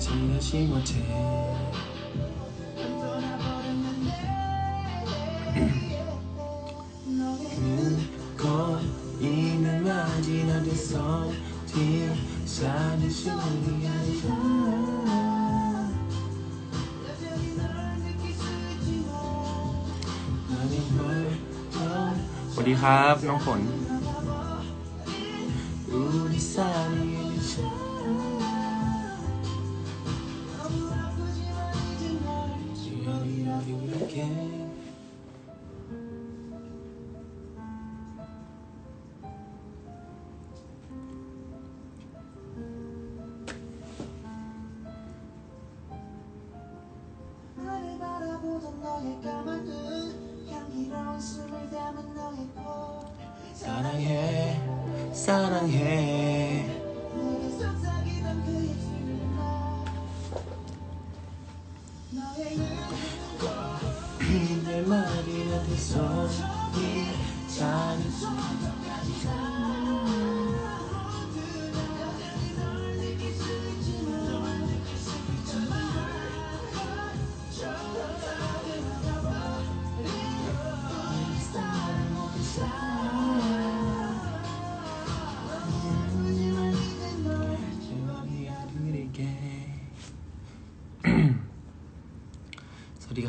지나지 못해 걷고 있는 마지 어디서 뒤사는 시간이 아니야 나는 뭘더 สวัสดีครับ น้องฝน 사랑해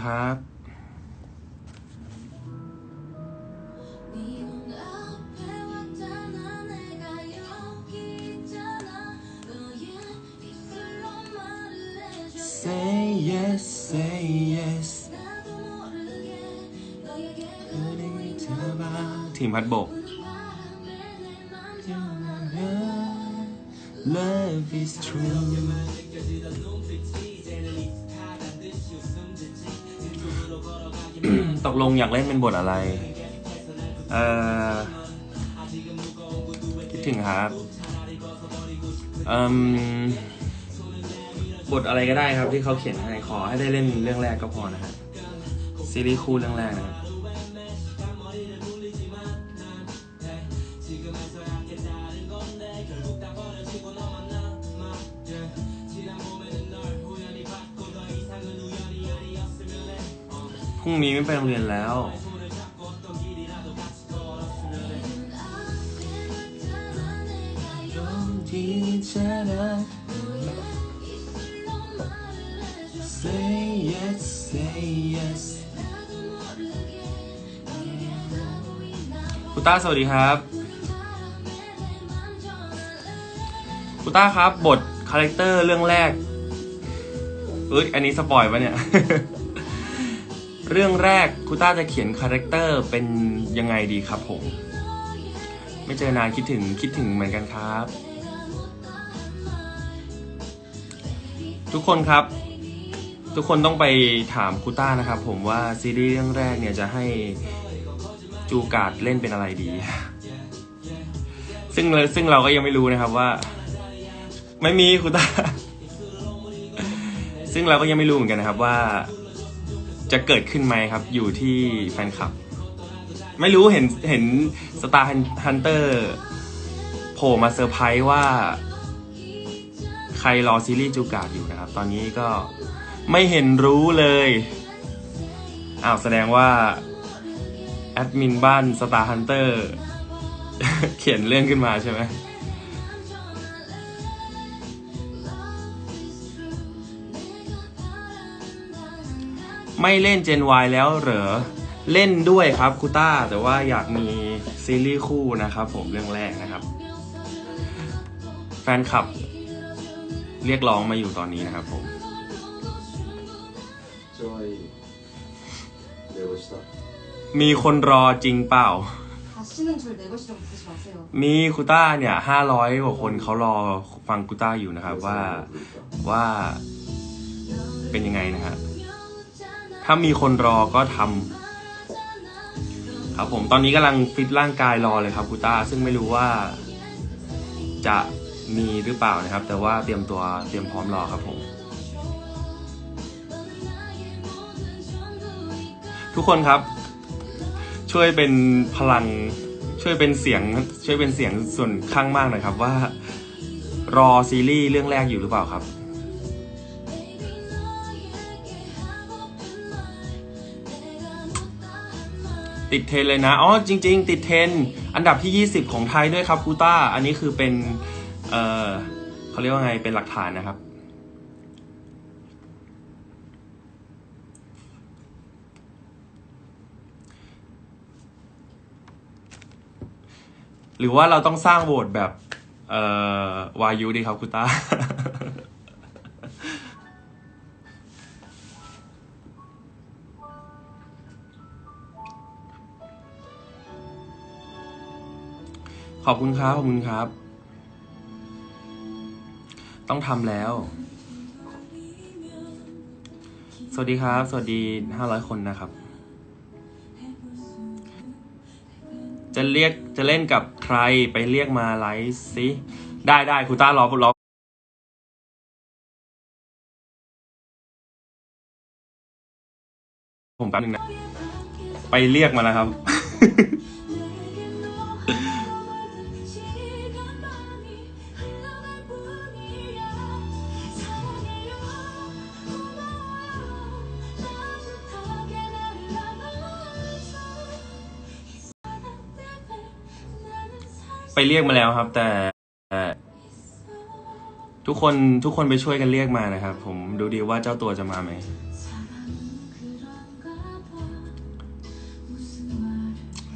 ครับ Say yes, say yes ทีมพัดโบก Love is true ตกลงอยากเล่นเป็นบทอะไร เอ่อ คิดถึงครับเอ่มบทอะไรก็ได้ครับที่เขาเขียนให้ขอให้ได้เล่นเรื่องแรกก็พอนะฮะซีรีส์คู่เรื่องแรกนะครับ รุ่งนี้ไม่ไปโรงเรียนแล้ว Say yes, say yes คุณต้าสวัสดีครับคุณต้าครับบทคาแรคเตอร์เรื่องแรกเอ้ยอันนี้สปอยปะเนี่ย เรื่องแรกคุณต้าจะเขียนคาแรคเตอร์เป็นยังไงดีครับผม ไม่เจอนานคิดถึงคิดถึงเหมือนกันครับ ทุกคนครับ ทุกคนต้องไปถามคูต้านะครับผมว่าซีรีส์เรื่องแรกเนี่ยจะให้จูการ์ดเล่นเป็นอะไรดี ซึ่งซึ่งเราก็ยังไม่รู้นะครับว่า ไม่มีคูต้า ซึ่งเราก็ยังไม่รู้เหมือนกันนะครับว่า จะเกิดขึ้นไหมครับ อยู่ที่แฟนคลับ ไม่รู้เห็นเห็นสตาร์ฮันเตอร์โผล่มาเซอร์ไพรส์ว่า ใครรอซีรีส์จูการ์ดอยู่นะครับ ตอนนี้ก็ไม่เห็นรู้เลยอ้าวแสดงว่า แอดมินบ้านสตาร์ฮันเตอร์เขียนเรื่องขึ้นมาใช่ไหม ไม่เล่น Gen Y แล้วเหรอ เล่นด้วยครับคูต้า แต่ว่าอยากมีซีรีส์คู่นะครับผมเรื่องแรกนะครับ แฟนคลับ เรียกร้องมาอยู่ตอนนี้นะครับผม จอย내고 싶다 มีคนรอจริงเปล่า 다시는 절 내것이라고 부르지 마세요. มีคูต้าเนี่ยห้าร้อยกว่าคนเขารอฟังคูต้าอยู่นะครับ ว่าว่าเป็นยังไงนะฮะ ถ้ามีคนรอก็ทำครับผมตอนนี้กำลังฟิตร่างกายรอเลยครับคูต้าซึ่งไม่รู้ว่า จะมีหรือเปล่านะครับ แต่ว่าเตรียมตัวเตรียมพร้อมรอครับผมทุกคนครับ ช่วยเป็นพลังช่วยเป็นเสียงช่วยเป็นเสียงส่วนข้างมากหน่อยครับว่า รอซีรีส์เรื่องแรกอยู่หรือเปล่าครับ ติดเทรนเลยนะ อ๋อ จริง ๆ ติดเทรนอันดับที่ 20 ของไทยด้วยครับกูต้า อันนี้คือเป็น เออเขาเรียกว่าไง เป็นหลักฐานนะครับ หรือว่าเราต้องสร้างโหวตแบบ เอ่อ วายุดีครับกูต้า ขอบคุณครับ ขอบคุณครับ ต้องทำแล้ว สวัสดีครับ สวัสดีห้าร้อยคนนะครับ จะเรียกจะเล่นกับใครไปเรียกมาไลฟ์สิ ได้ได้ครูต้ารอรอผมแป๊บนึงนะ ไปเรียกมาแล้วครับ ไปเรียกมาแล้วครับ แต่ทุกคนทุกคนไปช่วยกันเรียกมานะครับ ผมดูดีว่าเจ้าตัวจะมาไหม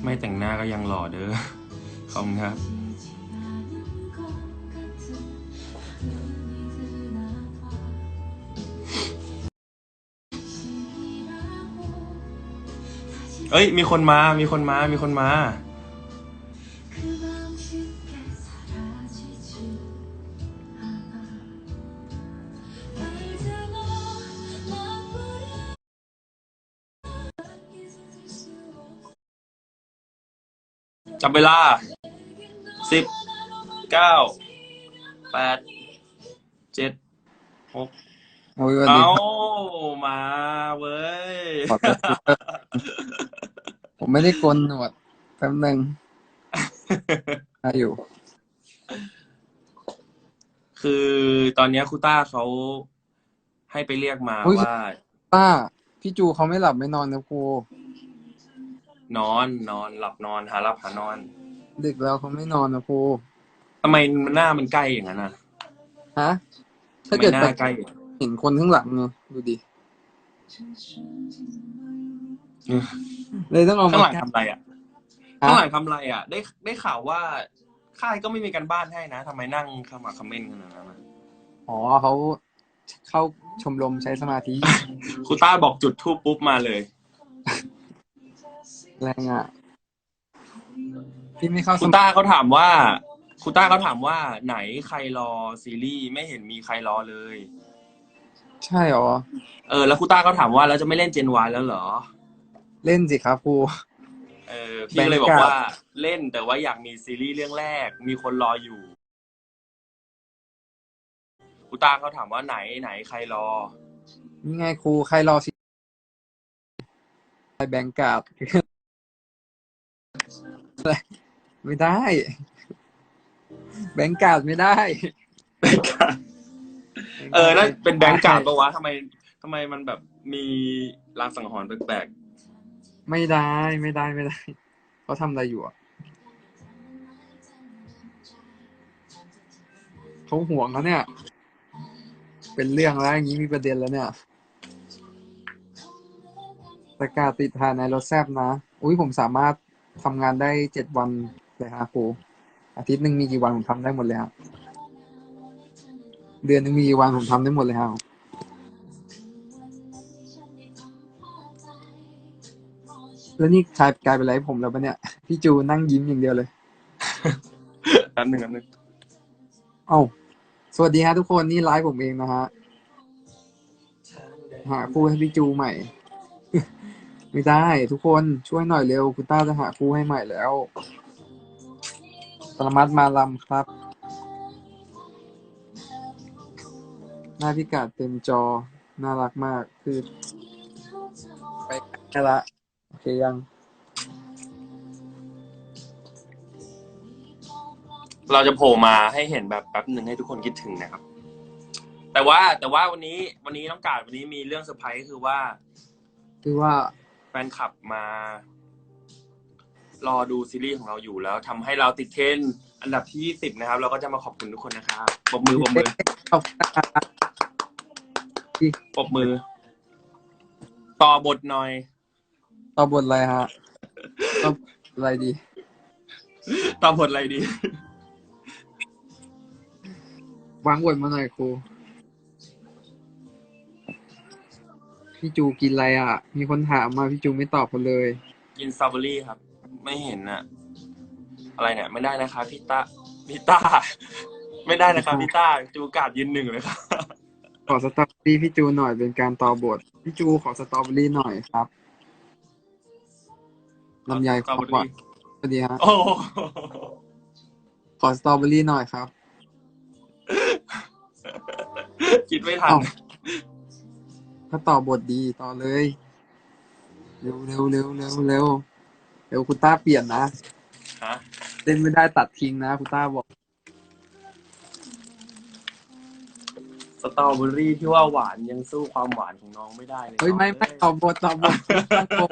ไม่แต่งหน้าก็ยังหล่อเด้อขอบคุณครับเอ้ย มีคนมา มีคนมา มีคนมา เวลาสิบเก้าแปดเจ็ดหกโอ้ยสวันดีเอาครับมาเว้ย ขอโทษครับผมไม่ได้โกนหนวดแป๊บนึงอาอยู่ คือตอนเนี้ยครูต้าเขาให้ไปเรียกมาอุ๊ย ว่า ป้า พี่จูเขาไม่หลับไม่นอนนะครู นอนนอนหลับนอนหาหลับหานอนดึกแล้วเขาไม่นอนนะครูทำไมหน้ามันใกล้อย่างนั้นอะฮะทำถ้าไมเกิดหน้าแบบใกล้เห็นคนข้างหลังไงดูดิเออเลยต้องเอาข้างมาหลังทำอะไรอะข้างหลังทำอะไรอะ ได้ได้ข่าวว่าค่ายก็ไม่มีการบ้านให้นะทำไมนั่งขมักเขม้นขนาดนั้นอะอ๋อเขาเข้าชมรมใช้สมาธิครูต้าบอกจุดทูปปุ๊บมาเลย แรงอะพี่ไม่เข้าคสรูมาต้าเขาถามว่าครูต้าเขาถามว่าไหนใครรอซีรีส์ไม่เห็นมีใครรอเลย ใช่เหรอ เออ แล้วครูต้าก็ถามว่าแล้วจะไม่เล่นเจนวายแล้วเหรอ เล่นสิครับครู เออพี่ก็เลยบอกว่าเล่นแต่ว่าอยากมีซีรีส์เรื่องแรก มีคนรออยู่ครูต้าเขาถามว่าไหนไหนใครรอ นี่ไงครู ใครรอสิใครแบงก์การ์ด ไม่ได้ แบงก์การ์ดไม่ได้เออนั่นเป็นแบงก์การ์ดปะวะทำไมทำไมมันแบบมีลางสังหรณ์แปลกไม่ได้ไม่ได้ไม่ได้เขาทำอะไรอยู่อะเขาห่วงเขาเนี่ย เป็นเรื่องแล้วอย่างนี้มีประเด็นแล้วเนี่ยประกาศติดทานในรถแซบนะ อุ้ยผมสามารถ ทำงานได้เจ็ดวันเลยฮะครูอาทิตย์หนึ่งมีกี่วันผมทำได้หมดเลยครับเดือนหนึ่งมีกี่วันผมทำได้หมดเลยครับแล้วนี่กลายกลายเป็นอะไรให้ผมแล้วปะเนี่ยพี่จูนั่งยิ้มอย่างเดียวเลยๆแป๊บหนึ่งแป๊บหนึ่งเอ้าสวัสดีฮะทุกคนนี่ไลฟ์ผมเองนะฮะหาคู่ให้พี่จูใหม่ ไม่ได้ ทุกคนช่วยหน่อยเร็ว คุณต้าจะหาคู่ให้ใหม่แล้วปรมัดมาลำครับ หน้าพิกัดเต็มจอ น่ารักมากคือ ไปแค่ละโอเคยัง เราจะโผล่มาให้เห็นแบบแป๊บหนึ่งให้ทุกคนคิดถึงนะครับ แต่ว่าแต่ว่าวันนี้วันนี้น้องกาดวันนี้มีเรื่องเซอร์ไพรส์คือว่า คือว่าแฟ นคลับมา รอดูซีรีส์ของเราอยู่แล้วทำให้เราติดเทรนด์อันดับที่ 20 นะครับ เราก็จะมาขอบคุณทุกคนนะครับปรบมือปรบมือขอบคุณครับปรบมือ ต่อบทหน่อย ต่อบทอะไรฮะต่อบทอะไรดี ต่อบทอะไรดี วางบทมาหน่อยครู พี่จูกินอะไรอะ มีคนถามมาพี่จูไม่ตอบคนเลย กินสตรอเบอรี่ครับ ไม่เห็นอะอะไรเนี่ย ไม่ได้นะคะพี่ต้าพี่ต้าไม่ได้นะคะพี่ต้าจูกาดยืนหนึ่งเลยครับขอสตรอเบอรี่พี่จูหน่อยเป็นการต่อบทพี่จูขอสตรอเบอรี่หน่อยครับลำไยสขตรออเบอก่อนรี่สวัสดีฮะโอ้โหขอสตรอเบอรี่หน่อยครับ คิดไม่ทันเอ้า ถ้าต่อบทดีต่อเลย เร็วเร็วเร็วเร็วเร็วเร็วคุณต้าเปลี่ยนนะฮะเล่นไม่ได้ตัดทิ้งนะคุณต้าบอก สตรอเบอรี่ที่ว่าหวานยังสู้ความหวานของน้องไม่ได้เลยเฮ้ยไม่ไม่น้ต่อองบทต่อบทต่อบท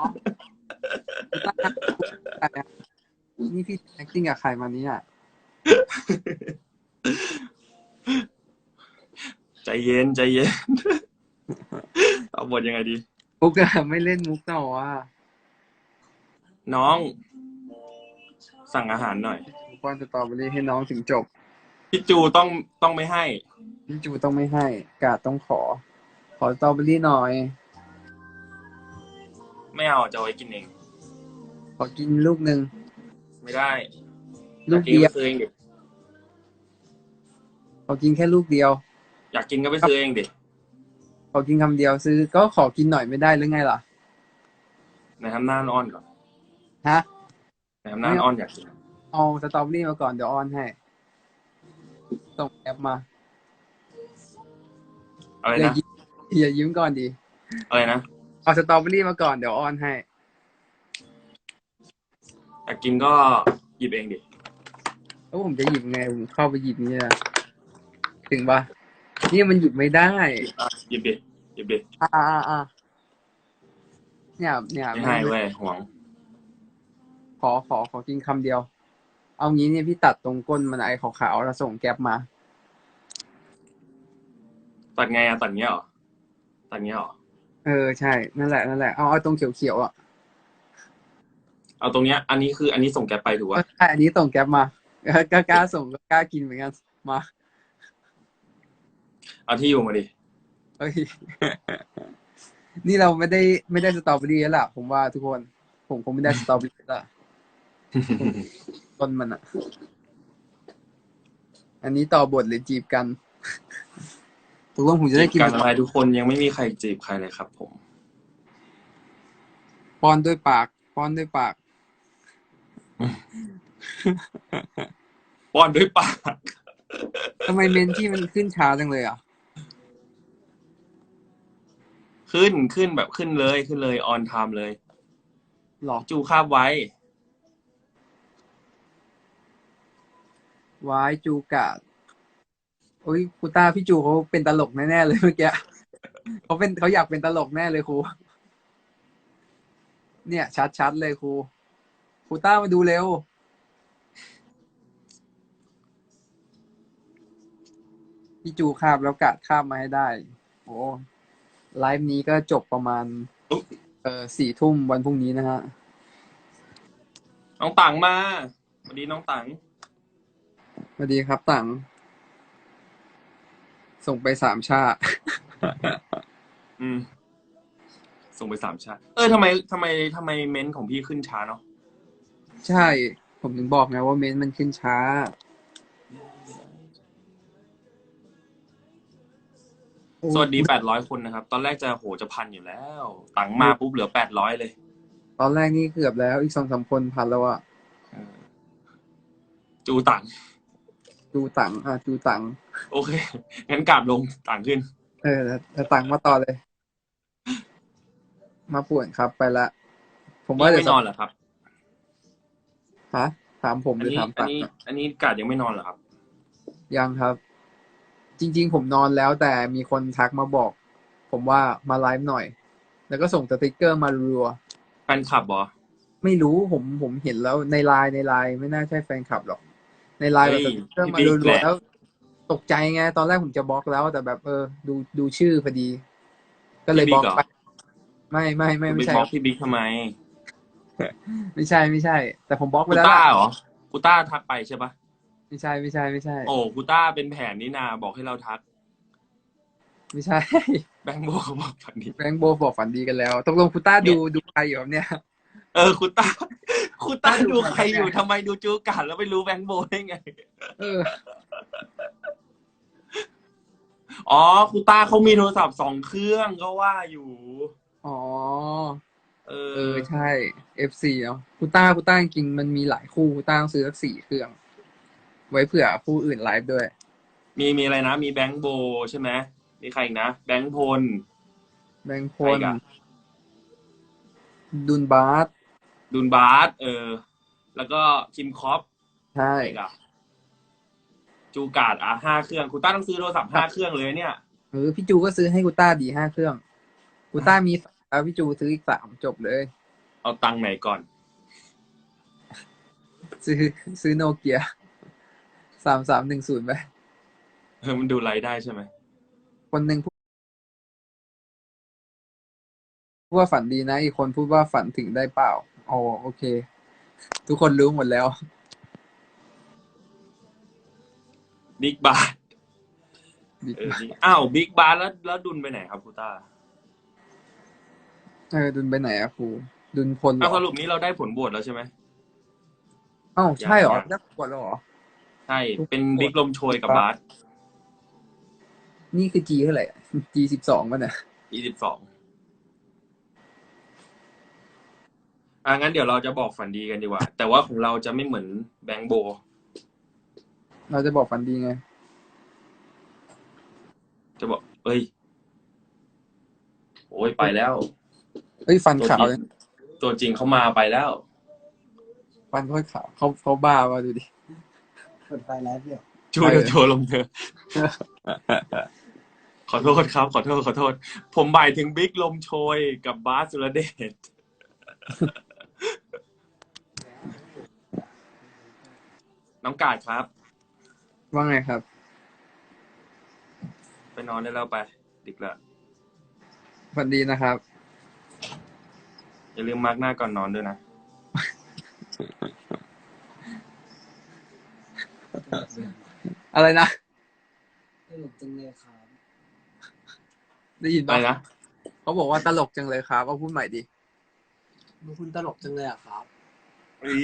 อ๋อคุณต้าอะไรอะนี่พี่ acting กับใครมาเนี่ย ใจเย็นใจเย็นต่อบทยังไงดี มุกอะไม่เล่นมุกต่อว่ะน้อง สั่งอาหารหน่อยป้อนสตรอเบอรี่ให้น้องถึงจบพี่จูต้องต้องไม่ให้ พี่จูต้องไม่ให้ กาดต้องขอ ขอสตรอเบอรี่หน่อย ไม่เอาจะเอาไว้กินเอง ขอกินลูกหนึ่งไม่ได้ลูกอยาเดียวไปซื้อเองดิขอกินแค่ลูกเดียว อยากกินก็ไปซื้อเองดิขอกินคำเดียวซื้อก็ขอกินหน่อยไม่ได้หรือไงล่ะในทำหน้าอ้อนก่อนฮะในทำหน้าอ้อนอยากกินเอาสตรอเบอรี่มาก่อนเดี๋ยวออนให้ส่งแอปมาอะไรอย่านะยิ้มอย่ายิ้มก่อนดีอะไรนะเอาสตรอเบอรี่มาก่อนเดี๋ยวออนให้ อยากกินก็หยิบเองดิ แล้วผมจะหยิบไงผมเข้าไปหยิบเนี่ย ถึงปะ นี่มันหยิบไม่ได้อะหยิบดิหยิบดิอ่าอ่าอ่าเนี่ยเนี่ยไม่ให้เว้ยหวง ขอขอขอกินคำเดียว เอางี้เนี่ยพี่ตัดตรงก้นมันไอขาวๆแล้วส่งแก๊ปมา ตัดไงอะตัดเงี้ยหรอตัดเงี้ยหรอเออใช่นั่นแหละนั่นแหละเอาเอาตรงเขียวๆอะเอาตรงเนี้ย อันนี้คืออันนี้ส่งแกปไปถูกเอปะใช่อันนี้ส่งแก๊ปมากล้ากล้าส่งก็กล้ากินเหมือนกันมา เอาที่อยู่มาดิเฮ้ย นี่เราไม่ได้ไม่ได้สตรอเบอรี่แล้วล่ะ ผมว่าทุกคน ผมคงไม่ได้สตรอเบอรี่แล้วล่ะต้นมันอะ อันนี้ต่อบทหรือจีบกันทุกคนผมจะได้กินการอะไรทุกคนยังไม่มีใครจีบใครเลยครับ ผม ป้อนด้วยปาก ป้อนด้วยปาก ป้อนด้วยปาก ทำไมเมนที่มันขึ้นช้าจังเลยอะ ขึ้นขึ้นแบบขึ้นเลยขึ้นเลยออนไทม์เลยหรอจูคาบไว้วายจูกาดโอ้ยครูต้าพี่จูเขาเป็นตลกแน่ๆเลยเมื่อกี้เขาเป็นเขาอยากเป็นตลกแน่เลยครู เนี่ย ชัดๆเลยครูครูต้ามาดูเร็ว พี่จูคาบแล้วกาดคาบมาให้ได้ โอ้ไลฟ์นี้ก็จบประมาณ เอ่อสี่ทุ่มวันพรุ่งนี้นะฮะ น้องตังมาสวัสดีน้องตังสวัสดีครับตังส่งไปสามชาอืม ส่งไปสามชาติ เออทำไมทำไมทำไมเม้นต์ของพี่ขึ้นช้าเนาะ ใช่ ผมถึงบอกไงว่าเมนต์มันขึ้นช้า สวัสดีแปดร้อยคนนะครับ ตอนแรกจะโหจะพันอยู่แล้ว ตังมาปุ๊บเหลือแปดร้อยเลย ตอนแรกนี่เกือบแล้ว อีกสองสามคนพันแล้วอะเออจูตัง จูตังอะจูตัง โอเค งั้นกราบลงตังขึ้น เออแล้วแล้วตังมาต่อเลย มาป่วนครับไปละ ผมนี่ว่ายังเดี๋ยไม่วนอนเหรอครับ ฮะ ถามผมอัหนรือนี้ถามอัตันงนี้อะอันนี้กาดยังไม่นอนเหรอครับ ยังครับ จริง ๆ ผมนอนแล้วแต่มีคนทักมาบอก ผมว่ามาไลฟ์หน่อย แล้วก็ส่งสติกเกอร์มารัวแฟนคลับเหรอไม่รู้ผมผมเห็นแล้วในไลน์ในไลน์ไม่น่าใช่แฟนคลับหรอก ในไลน์แบบเครื่องมารัวๆแล้ว ตกใจไง ตอนแรกผมจะบล็อกแล้ว แต่แบบเออ ดูดูชื่อพอดี ก็เลยบล็อกไปไม่ไม่ไม่ไม่ไม่ใช่ใช่บล็อกพี่บิ๊กทำไม ไม่ใช่ไม่ใช่ แต่ผมบล็อกไปกูแล้วต้าล่ะเหรอกูต้าทักไปใช่ปะ ไม่ใช่ไม่ใช่ไม่ใช่ โอ้กูต้าเป็นแผนนี่นาบอกให้เราทัก ไม่ใช่ แบงค์โบเขาบอกฝันดีแบงค์โบบอกฝันดีกันแล้วตกลงคุณต้าดูดูใครอยู่ครับเนี่ย เออคุณต้าคุณต้าดูดูใครอยู่ใครทำไมดูจูกันแล้วไม่รู้แบงค์โบได้ไง เออ อ๋อคุณต้าเขามีโทรศัพท์สองเครื่องก็ว่าอยู่ อ๋อ เอเอออใช่ FC เนาะคุณต้าคุณต้าจริงๆมันมีหลายคู่คุณต้าต้องซื้อสักสี่เครื่อง ไว้เผื่อคู่อื่นไลฟ์ด้วย มีมีอะไรนะ มีแบงค์โบใช่ไหมมีใครอีกนะ แบงค์พล แบงค์พใครลอีกอะ ดุนบาสดุนบาสเออ แล้วก็คิมคอปใช่ใครอีกอะจูการ์ดอะห้าเครื่องคุณต้าต้องซื้อโทรศัพท์ห้าเครื่องเลยเนี่ย เออพี่จูก็ซื้อให้คุณต้าดีห้าเครื่องคุณต้ามีแล้วพี่จูซื้ออีกสามจบเลย เอาตังค์ไหนก่อน ซื้อซื้อโนเกีย สามสามหนึ่งศูนย์ไปเออมันดูไลฟ์ได้ใช่ไหมคนหนึ่งพูดว่าฝันดีนะ อีกคนพูดว่าฝันถึงได้เปล่าอ๋อโอเค ทุกคนรู้หมดแล้ว บิ๊กบาสเออ Big อ้าวบิ๊กบาสแล้วแล้วดุนไปไหนครับคุณต้าเออดุนไปไหนอะครูดุนพลเหรอ้าวสอรุปนี้เราได้ผลโหวตแล้วใช่ไหมอ้าวใช่เหรอยังได้ปวดแล้วเหรอใช่ เป็นบิ๊กลมโชยกับบาสนี่คือ G เท่าไหร่ G สิบสองมันอะยี่สิบสองอะงั้นเดี๋ยวเราจะบอกฝันดีกันดีกว่า แต่ว่าของเราจะไม่เหมือนแบงค์โบ เราจะบอกฝันดีไง จะบอก เอ้ย โอ้ยไปแล้วเฮ้ยฟันตัวขาวจเลริยงตัวจริงเขามาไปแล้ว ฟันค่อยขาวเขาเขาบ้าว่ะดูดิ เปิดไฟไลฟ์เดี๋ยวชูไปเดเลยโชว์ลงเธอขอโทษครับ ขอโทษขอโทษ ผมบ่ายถึงบิ๊กลมโชยกับบาสสุรเดชน้องกาดครับ ว่าไงครับ ไปนอนได้แล้วไป ดึกแล้วฝันดีนะครับ อย่าลืมมาร์กหน้าก่อนนอนด้วยนะ อะไรนะตลกจังเลยครับได้ยินอะไรปะนะเขาบอกว่าตลกจังเลยครับเอาพูดใหม่ดิดูคุณตลกจังเลยอะครับอี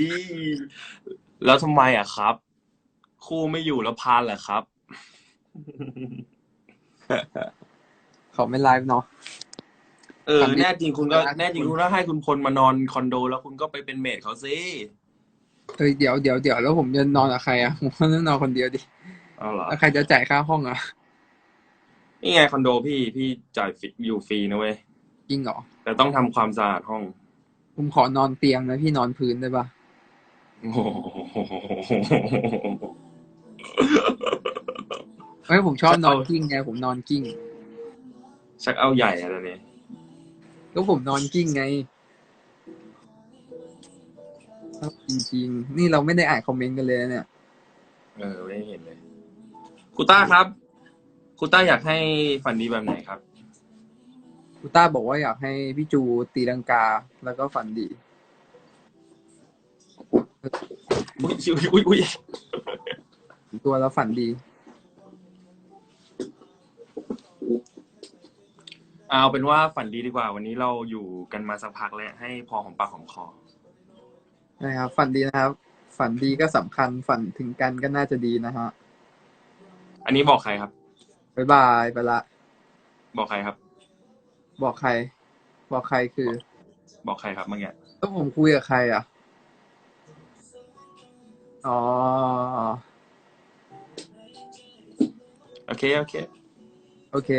แล้วทำไมอะครับ คู่ไม่อยู่แล้วพานเหรอครับ เขาไม่ไลฟ์เนาะ เออฝันดีแน่จริงคุณก็นะแน่จริงคุณก็ให้คุณพลมานอนคอนโด แล้วคุณก็ไปเป็นเมดเขาสิ เฮ้ยเดี๋ยวเดี๋ยวเดี๋ยวแล้วผมจะนอนกับใครอะผมต้องนอนคนเดียวดิ เอาเหรอแล้วใครจะจ่ายค่าห้องอะนี่ไงคอนโดพี่พี่จ่ายฟรีอยู่ฟรีนะเว้ยจริงเหรอแต่ต้องทำความสะอาดห้อง ผมขอนอนเตียงนะพี่นอนพื้นได้ปะโอ้โหเฮ้ยผมชอบจะนอนเอากิ้งไงผมนอนกิ้งชักเอาใหญ่อะไรเนี่ยก็ผมนอนกิ้งไงชอบจริงๆนี่เราไม่ได้อ่านคอมเมนต์กันเลยนะเนี่ย เออไม่เห็นเลย ครูต้าครับครูต้าอยากให้ฝันดีแบบไหนครับกูต้าบอกว่าอยากให้พี่จูตีลังกาแล้วก็ฝันดีอุ้ยอุ้ยอุ้ยตัวแล้วฝันดี เอาเป็นว่าฝันดีดีกว่า วันนี้เราอยู่กันมาสักพักแล้วให้พอของปากของคอ นะครับ ฝันดีนะครับ ฝันดีก็สำคัญฝันถึงกันก็น่าจะดีนะฮะ อันนี้บอกใครครับ บ๊ายบายไปละ บอกใครครับ บอกใคร บอกใครคือ บอกใครครับเมื่อกี้ต้องผมคุยกับใครอะ อ๋อ โอเคโอเค โอเค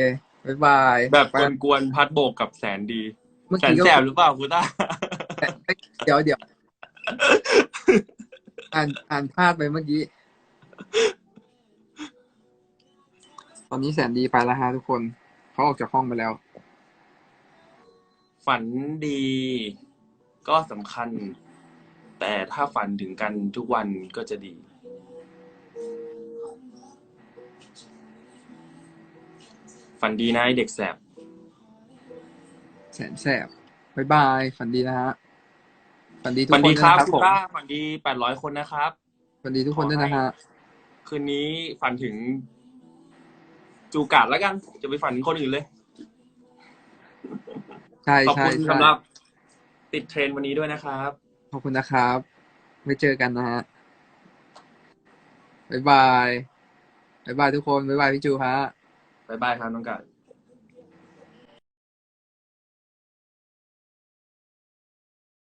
บ๊ายบายแบบไปกวนๆพัดโบกกับแสนดีเมื่อแสนกี้ก็แสบหรือเปล่าครูต้า เดี๋ยวเดี๋ยว อ่านอ่านพลาดไปเมื่อกี้ ตอนนี้แสนดีไปแล้วฮะทุกคน เขาออกจากห้องไปแล้ว ฝันดีก็สำคัญ แต่ถ้าฝันถึงกันทุกวันก็จะดี ฝันดีนะไอเด็กแสบ แสนแสบบายบาย ฝันดีนะฮะ ฝันดีทุกฝันคนดีด้วยครับนะครับคุผณมป้าฝันดีแปดร้อยคนนะครับ ฝันดีทุกคนด้วยนะฮะ คืนนี้ฝันถึง จูกาดแล้วกันจะไปฝันถึงคนอื่นเลย ใช่ขอบใช่คุณใช่สำหรับติดเทรนด์วันนี้ด้วยนะครับ ขอบคุณนะครับ ไว้เจอกันนะฮะบายบายบายบายทุกคนบายบายพี่จูฮะ บ๊ายบายครับน้องกาด